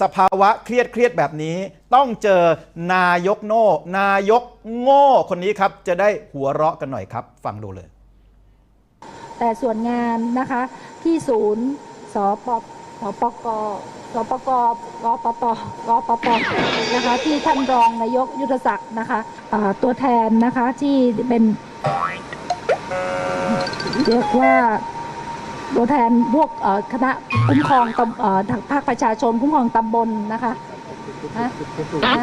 สภาวะเครียดเครียดแบบนี้ ต้องเจอนายกโน่ นายกโง่คนนี้ครับ จะได้หัวเราะกันหน่อยครับ ฟังดูเลย แต่ส่วนงานนะคะที่ศูนย์สปสปกสปกกปปกปปนะคะที่ท่านรองนายกยุทธศักดิ์นะคะตัวแทนนะคะที่เป็นเรียกว่า ตัวแทนพวกเอ่อคณะคุ้มครองตำเอ่อทางภาคประชาชนคุ้มครองตำบลนะคะฮะฮะ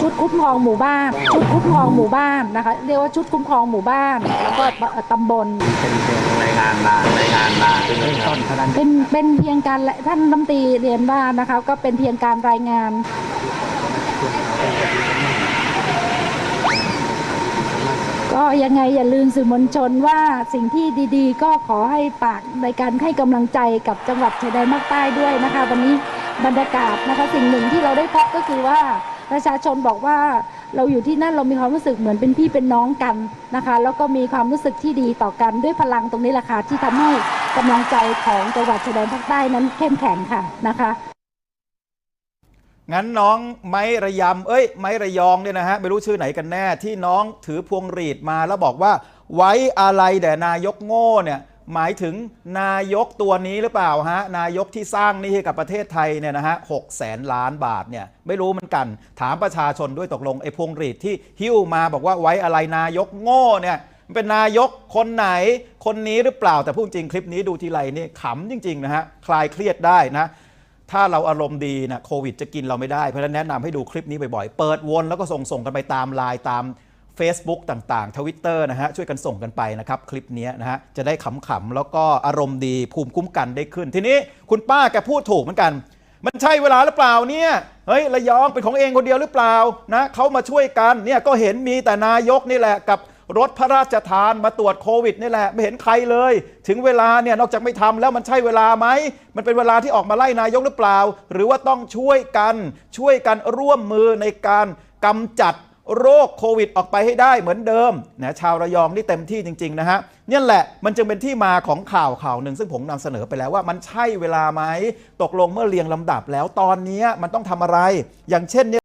ชุดคุ้มครองหมู่บ้าน ชุดคุ้มครองหมู่บ้านนะคะ เรียกว่าชุดคุ้มครองหมู่บ้าน แล้วก็ตำบลเป็นเพียงรายงานมารายงานมาเป็นเรื่องต้นเท่านั้นเป็นเป็นเพียงการท่านรัฐมนตรีเรียนว่านะคะ ก็เป็นเพียงการรายงาน ก็ยังไงอย่าลืมสื่อมวลชนว่าสิ่งที่ดีๆ ก็ขอให้ปากในการให้กำลังใจกับจังหวัดชายแดนภาคใต้ด้วยนะคะ วันนี้บรรยากาศนะคะสิ่งหนึ่งที่เราได้พบก็คือว่าประชาชนบอกว่าเราอยู่ที่นั่นเรามีความรู้สึกเหมือนเป็นพี่เป็นน้องกันนะคะ แล้วก็มีความรู้สึกที่ดีต่อกันด้วยพลังตรงนี้แหละค่ะที่ทำให้กำลังใจของจังหวัดชายแดนภาคใต้นั้นเข้มแข็งค่ะนะคะ งั้นน้องไม้ระยำเอ้ย ไม้ระยองเนี่ยนะฮะไม่รู้ชื่อไหนกันแน่ที่น้องถือพวงหรีดมาแล้วบอกว่า ไว้อะไรแด่นายกโง่เนี่ยหมายถึงนายกตัวนี้หรือเปล่าฮะนายกที่สร้างนี่ให้กับประเทศไทยเนี่ยนะฮะหกแสนล้านบาทเนี่ยไม่รู้เหมือนกัน ถามประชาชนด้วยตกลงไอ้พวงหรีดที่หิ้วมาบอกว่าไว้อะไรนายกโง่เนี่ยมันเป็นนายกคนไหนคนนี้หรือเปล่าแต่พูดจริงคลิปนี้ดูทีไรนี่ขำจริงๆนะฮะคลายเครียดได้นะ ถ้าเราอารมณ์ดีนะโควิดจะกินเราไม่ได้ เพราะฉะนั้นแนะนำให้ดูคลิปนี้บ่อยๆ เปิดวนแล้วก็ส่งส่งกันไปตามไลน์ตาม Facebook ต่างๆทวิตเตอร์นะฮะ ช่วยกันส่งกันไปนะครับ คลิปนี้นะฮะ จะได้ขำๆ แล้วก็อารมณ์ดีภูมิคุ้มกันได้ขึ้น ทีนี้คุณป้าแกพูดถูกเหมือนกัน มันใช่เวลาหรือเปล่าเนี่ย เฮ้ยระยองเป็นของเองคนเดียวหรือเปล่านะเขามาช่วยกันเนี่ยก็เห็นมีแต่นายกนี่แหละกับ รถพระราชทานมาตรวจโควิดนี่แหละ ไม่เห็นใครเลย ถึงเวลาเนี่ยนอกจากไม่ทำแล้วมันใช่เวลาไหม มันเป็นเวลาที่ออกมาไล่นายกหรือเปล่า หรือว่าต้องช่วยกันช่วยกันร่วมมือในการกำจัดโรคโควิดออกไปให้ได้เหมือนเดิมนะชาวระยองนี่เต็มที่จริง ๆ นะฮะเนี่ยแหละมันจึงเป็นที่มาของข่าวข่าวหนึ่งซึ่งผมนำเสนอไปแล้วว่ามันใช่เวลาไหมตกลงเมื่อเรียงลำดับแล้วตอนนี้มันต้องทำอะไร อย่างเช่นเนี่ย